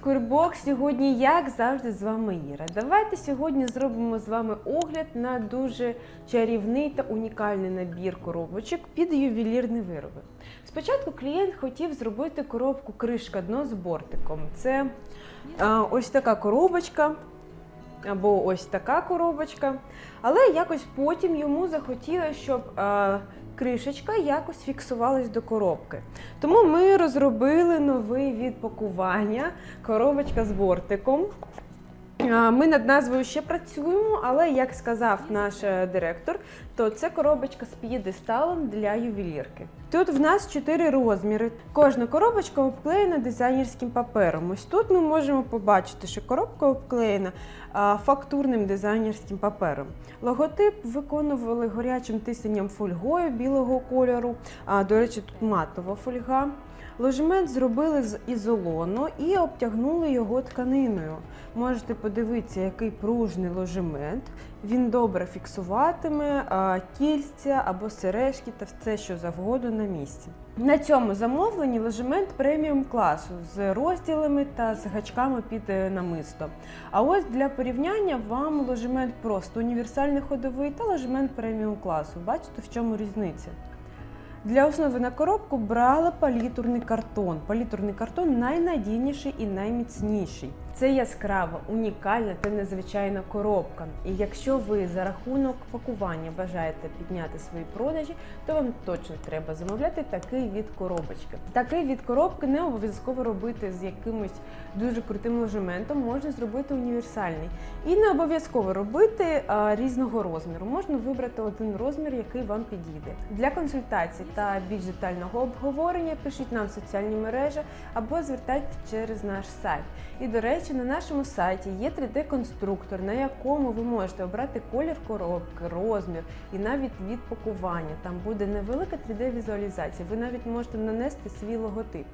Курбок. Сьогодні, як завжди, з вами Іра. Давайте сьогодні зробимо з вами огляд на дуже чарівний та унікальний набір коробочок під ювелірні вироби. Спочатку клієнт хотів зробити коробку кришка дно з бортиком. Це а, ось така коробочка. Або ось така коробочка. Але якось потім йому захотілося, щоб е, кришечка якось фіксувалась до коробки. Тому ми розробили новий від пакування коробочка з бортиком. Е, Ми над назвою ще працюємо, але як сказав наш е, директор, то це коробочка з п'єдесталом для ювелірки. Тут в нас чотири розміри. Кожна коробочка обклеєна дизайнерським папером. Ось тут ми можемо побачити, що коробка обклеєна фактурним дизайнерським папером. Логотип виконували горячим тисненням фольгою білого кольору. А, до речі, тут матова фольга. Ложемент зробили з ізолону і обтягнули його тканиною. Можете подивитися, який пружний ложемент. Він добре фіксуватиме кільця або сережки та все, що завгодно на місці. На цьому замовленні ложемент преміум класу з розділами та з гачками під е, намисто. А ось для порівняння вам ложемент просто універсальний ходовий та ложемент преміум класу. Бачите, в чому різниця? Для основи на коробку брала палітурний картон. Палітурний картон найнадійніший і найміцніший. Це яскрава, унікальна та незвичайна коробка. І якщо ви за рахунок пакування бажаєте підняти свої продажі, то вам точно треба замовляти такий від коробочки. Такий від коробки не обов'язково робити з якимось дуже крутим ложементом, можна зробити універсальний. І не обов'язково робити а, різного розміру. Можна вибрати один розмір, який вам підійде. Для консультацій та більш детального обговорення пишіть нам в соціальні мережі або звертайтеся через наш сайт. І до речі, на нашому сайті є 3D-конструктор, на якому ви можете обрати колір коробки, розмір і навіть від пакування. Там буде невелика 3D-візуалізація. Ви навіть можете нанести свій логотип.